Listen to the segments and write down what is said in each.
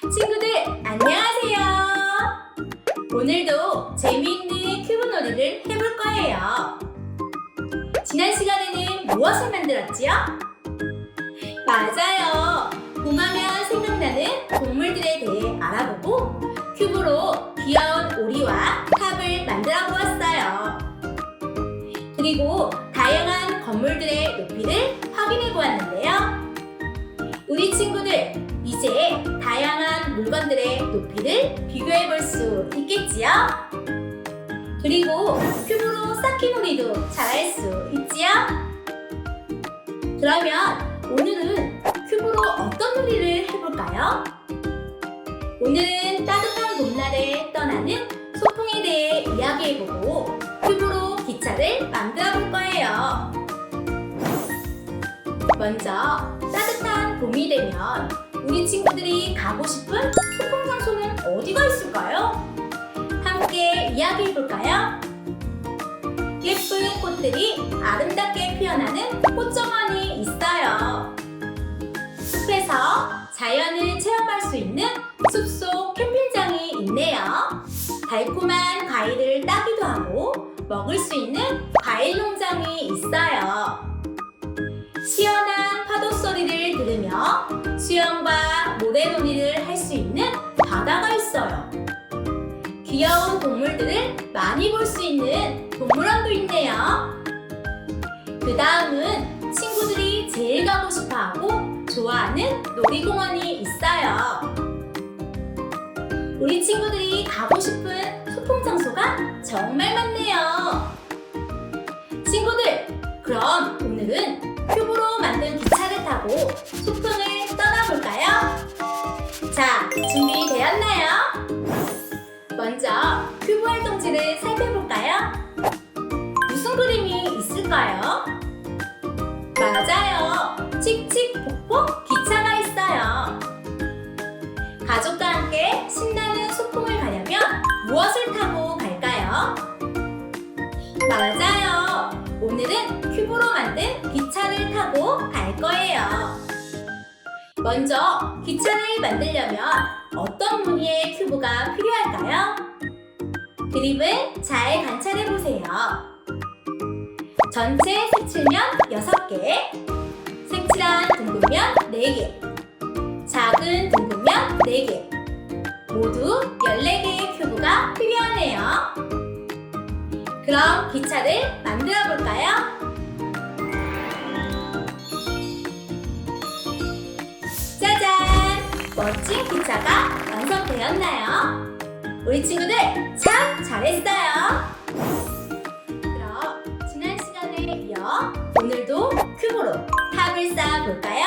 친구들 안녕하세요. 오늘도 재미있는 큐브 놀이를 해볼 거예요. 지난 시간에는 무엇을 만들었지요? 맞아요. 봄하면 생각나는 동물들에 대해 알아보고 큐브로 귀여운 오리와 탑을 만들어 보았어요. 그리고 다양한 건물들의 높이를 확인해 보았는데요. 우리 친구들 이제 다양한 물건들의 높이를 비교해 볼 수 있겠지요? 그리고 큐브로 쌓기 놀이도 잘 할 수 있지요? 그러면 오늘은 큐브로 어떤 놀이를 해볼까요? 오늘은 따뜻한 봄날에 떠나는 소풍에 대해 이야기해보고 큐브로 기차를 만들어 볼 거예요. 먼저 따뜻한 봄이 되면 우리 친구들이 가고 싶은 소풍 장소는 어디가 있을까요? 함께 이야기해 볼까요? 예쁜 꽃들이 아름답게 피어나는 꽃정원이 있어요. 숲에서 자연을 체험할 수 있는 숲속 캠핑장이 있네요. 달콤한 과일을 따기도 하고 먹을 수 있는 과일 농장이 있어요. 시원한 파도 소리를 들으며 수영과 모래 놀이를 할 수 있는 바다가 있어요. 귀여운 동물들을 많이 볼 수 있는 동물원도 있네요. 그 다음은 친구들이 제일 가고 싶어 하고 좋아하는 놀이공원이 있어요. 우리 친구들이 가고 싶은 소풍 장소가 정말 많네요. 친구들, 그럼 오늘은 활동지를 살펴볼까요? 무슨 그림이 있을까요? 맞아요. 칙칙폭폭 기차가 있어요. 가족과 함께 신나는 소풍을 가려면 무엇을 타고 갈까요? 맞아요. 오늘은 큐브로 만든 기차를 타고 갈 거예요. 먼저 기차를 만들려면 어떤 무늬의 큐브가 필요할까요? 그림을 잘 관찰해 보세요. 전체 색칠면 6개, 색칠한 둥근면 4개, 작은 둥근면 4개, 모두 14개의 큐브가 필요하네요. 그럼 기차를 만들어 볼까요? 짜잔! 멋진 기차가 완성되었나요? 우리 친구들 참 잘했어요! 그럼 지난 시간에 이어 오늘도 큐브로 탑을 쌓아 볼까요?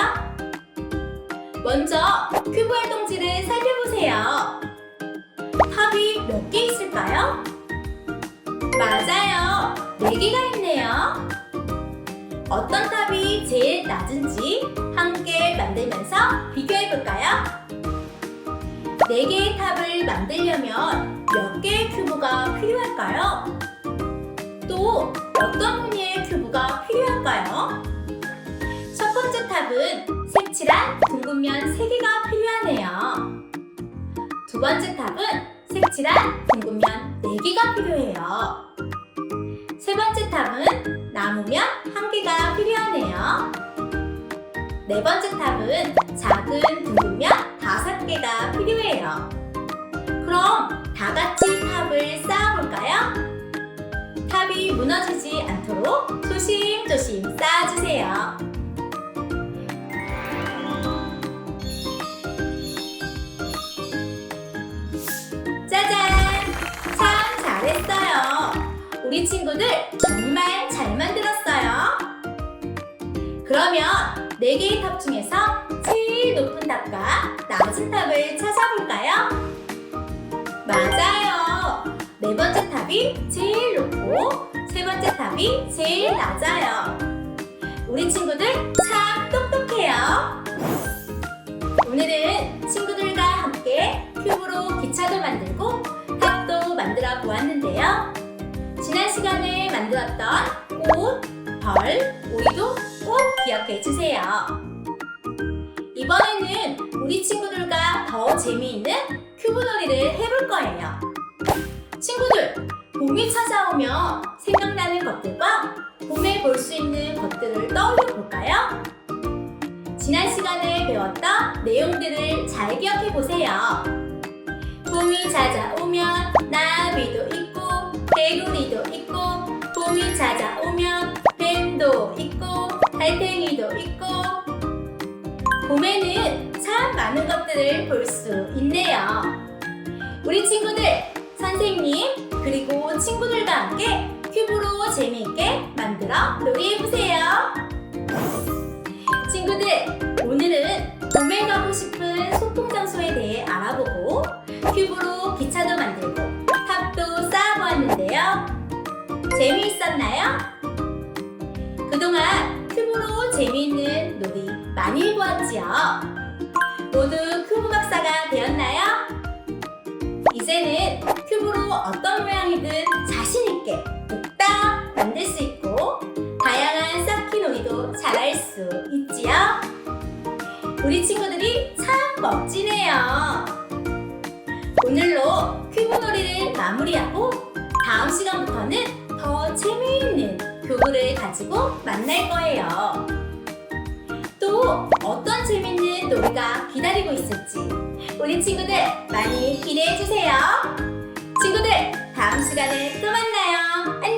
먼저 큐브 활동지를 살펴보세요. 탑이 몇 개 있을까요? 맞아요. 네 개가 있네요. 어떤 탑이 제일 낮은지 함께 만들면서 비교해 볼까요? 네 개의 탑을 만들려면 몇 개의 큐브가 필요할까요? 또 어떤 무늬의 큐브가 필요할까요? 첫 번째 탑은 색칠한 둥근면 3개가 필요하네요. 두 번째 탑은 색칠한 둥근면 4개가 필요해요. 세 번째 탑은 나무면 1개가 필요하네요. 네 번째 탑은 작은 둥근면 5개가 필요해요. 그럼 다 같이 탑을 쌓아볼까요? 탑이 무너지지 않도록 조심조심 쌓아주세요. 짜잔! 참 잘했어요. 우리 친구들 정말 잘 만들었어요. 그러면 네 개의 탑 중에서 제일 높은 탑과 낮은 탑을 찾아볼까요? 맞아요. 네 번째 탑이 제일 높고 세 번째 탑이 제일 낮아요. 우리 친구들 참 똑똑해요. 오늘은 친구들과 함께 큐브로 기차도 만들고 탑도 만들어 보았는데요. 지난 시간에 만들었던 꽃, 벌, 오이도 꼭 기억해 주세요. 이번에는 우리 친구들과 더 재미있는 큐브 놀이를 해볼 거예요. 친구들, 봄이 찾아오면 생각나는 것들과 봄에 볼 수 있는 것들을 떠올려 볼까요? 지난 시간에 배웠던 내용들을 잘 기억해 보세요. 봄이 찾아오면 나비도 있고 개구리도 있고 봄이 찾아오면 뱀도 있고 봄에는 참 많은 것들을 볼 수 있네요. 우리 친구들, 선생님, 그리고 친구들과 함께 큐브로 재미있게 만들어 놀이해보세요. 친구들, 오늘은 봄에 가고 싶은 소풍 장소에 대해 알아보고 큐브로 기차도 만들고 탑도 쌓아보았는데요. 재미있었나요? 그동안 재미있는 놀이 많이 해보았지요. 모두 큐브 박사가 되었나요? 이제는 큐브로 어떤 모양이든 자신있게 뚝딱 만들 수 있고 다양한 쌓기 놀이도 잘할 수 있지요. 우리 친구들이 참 멋지네요. 오늘로 큐브 놀이를 마무리하고 다음 시간부터는 더 재미있는 교구를 가지고 만날 거예요. 또 어떤 재밌는 놀이가 기다리고 있을지 우리 친구들 많이 기대해 주세요. 친구들 다음 시간에 또 만나요. 안녕.